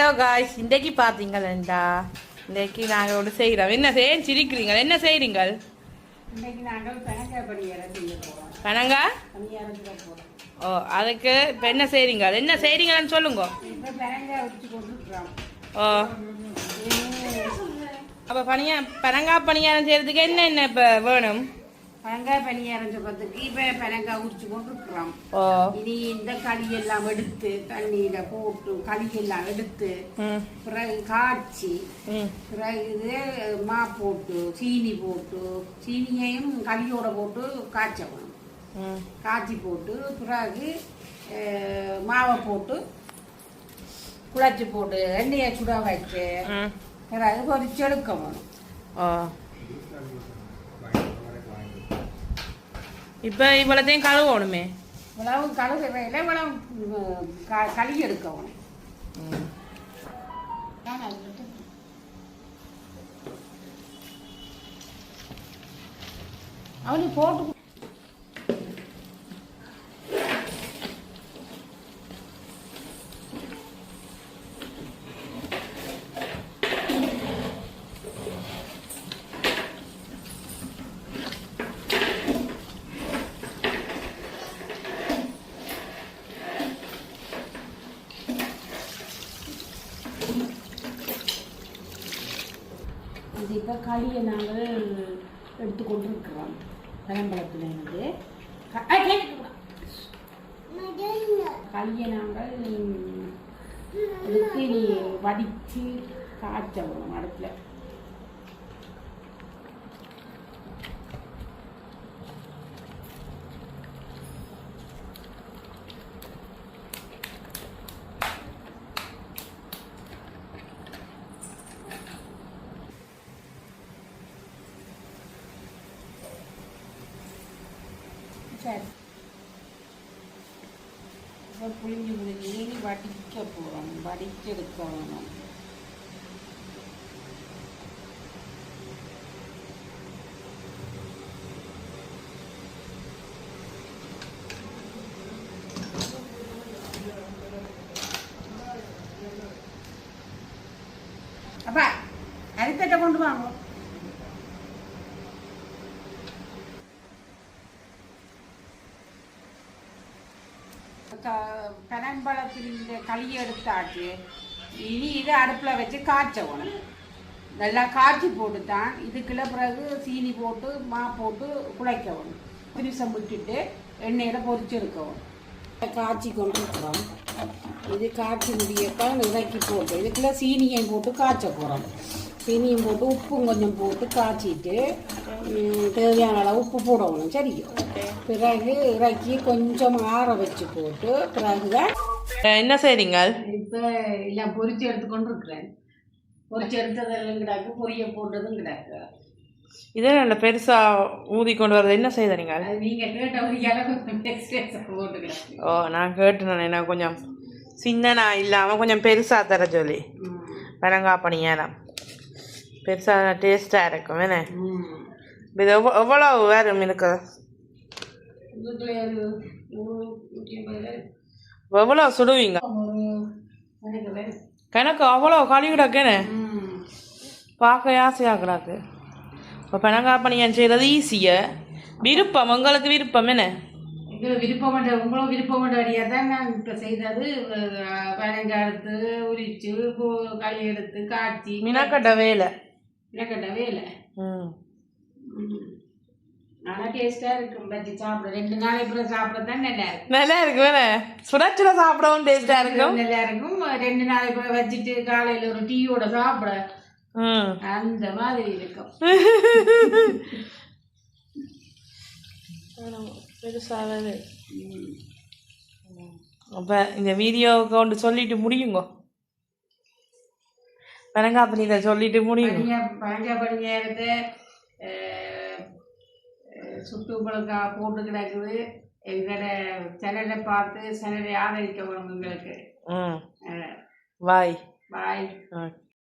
Hello guys இன்றைக்கு பார்த்தீங்களா இன்றைக்கு நாங்கள் ஒன்று செய்கிறோம். என்ன செய்ய சிரிக்கிறீங்க என்ன செய்கிறீங்க இன்னைக்கு நாங்கள் பெனக்காய் பணியாரம் செய்ய போகிறோம் பனங்கா? பணியாரம் செய்ய போகிறோம் ஓ அதுக்கு இப்போ என்ன செய்கிறீங்க என்ன செய்கிறீங்கன்னு சொல்லுங்க. ஓ. அப்போ பனியா பனங்கா பணியாரம் செய்கிறதுக்கு என்ன என்ன இப்போ வேணும்? பெனக்காய் பணியாரம் சொல்றதுக்கு இப்போ பெனக்காய் உரிச்சு கொண்டுருக்குறோம் ஓ. இனி இந்த களியெல்லாம் எடுத்து தண்ணியில் போட்டு களியெல்லாம் எடுத்து ம். பிறகு காய்ச்சி பிறகு இது மா போட்டு சீனி போட்டு சீனியையும் களியோட போட்டு காய்ச்சணும் காய்ச்சி போட்டு பிறகு மாவை போட்டு குழச்சி போட்டு எண்ணெயை சுட வச்சு பிறகு பொரிச்சு எடுக்க வேணும் ஓ. இப்போ இவ்வளோத்தையும் கழுவணுமே. இவ்வளவு கழுகு வேலை இவ்வளவு க- களி எடுக்க வேணும் ம். நான் அது விட்டு- அவனுக்கு போட்டு இது இப்போ களியை நாங்கள் எடுத்து கொண்டு இருக்கிறோம் இருந்து களியை நாங்கள் எடுத்து நீ வடித்து காய்ச்ச வரும் அடுப்பில். சரி இப்போ புளிஞ்சு புளிஞ்சு வடிக்க போகிறோம் வடிச்செடுக்க வேணும் அப்பா அரித்தட்டை கொண்டு வாங்க க- பனம்பழத்தில் இந்த களியை எடுத்தாச்சு இனி இதை அடுப்பில் வச்சு காய்ச்சணும் நல்லா காய்ச்சி போட்டு தான் இதுக்குள்ள பிறகு சீனி போட்டு மா போட்டு குழைக்கணும் திரிசம் விட்டுட்டு எண்ணெயில் பொரிச்சு எடுக்கவும். காய்ச்சி கொண்டு இருக்கிறோம் இது காய்ச்சி முடியத்தான் இறக்கி போட்டு இதுக்குள்ளே சீனியையும் போட்டு காய்ச்ச போகிறோம் சீனியும் போட்டு உப்பும் கொஞ்சம் போட்டு காய்ச்சிட்டு தேவையான அளவு உப்பு போடணும் சரியா? பிறகு இறக்கி கொஞ்சம் ஆற வச்சு போட்டு பிறகுதான் என்ன செய்கிறீங்க இப்போ எல்லாம் பொரிச்சு எடுத்துக்கொண்டு இருக்கிறேன் பொரிச்சு எடுத்ததெல்லாம் கிடாக்கு பொரிய போட்டதும் கிடாக்கு. இதே நல்ல பெருசாக ஊதி கொண்டு வரது. என்ன செய்த நீங்கள் நீங்கள் கேட்ட ஓ நான் கேட்டுனேன் எனக்கு கொஞ்சம் சின்னனா இல்லாமல் கொஞ்சம் பெருசாக தர சொல்லி. ம். பனங்கா பணியாரம் பெருசாக டேஸ்ட்டாக இருக்கும் ம். இது எவ்வளோ எவ்வளோ ஐம்பது ரூபாய், எவ்வளோ சுடுவீங்க. கணக்கு அவ்வளோ கழிவிடக்கேனே. பார்க்க ஆசையாக கிடக்கு இப்போ பனங்கா பணியாரம் செய்கிறது ஈஸியாக விருப்பம் உங்களுக்கு விருப்பம் என்ன? எங்களுக்கு விருப்பம் உங்களும் விருப்பம் வழியாக தான் நான் இப்போ செய்தது. பனங்காய் எடுத்து உரிச்சு களி எடுத்து காய்ச்சி மினக்கட்ட வேலை. இல்லை ம். நல்லா டேஸ்ட்டாக இருக்கும் பஜ்ஜி சாப்பிட. ரெண்டு நாளைக்கு அப்புறம் சாப்பிட தான் நல்லா இருக்கும். நல்லா சாப்பிடவும் டேஸ்ட்டாக இருக்கும். நல்லா இருக்கும். ரெண்டு நாளைக்கு அப்புறம் வச்சுட்டு காலையில் ஒரு டீயோட சாப்பிட அந்த மாதிரி இருக்கும். பெருசாகவே அப்போ இந்த வீடியோவுக்கு ஒன்று சொல்லிட்டு முடியுங்க? பனங்கா பணியில் சொல்லிட்டு பனியா பனங்கா பனியாரத்தை சுட்டு மிளகா போட்டு கிடக்குது. எங்களோட சேனலை பார்த்து சேனலை ஆதரிக்க வேணும் எங்களுக்கு. ம். பாய். பாய்.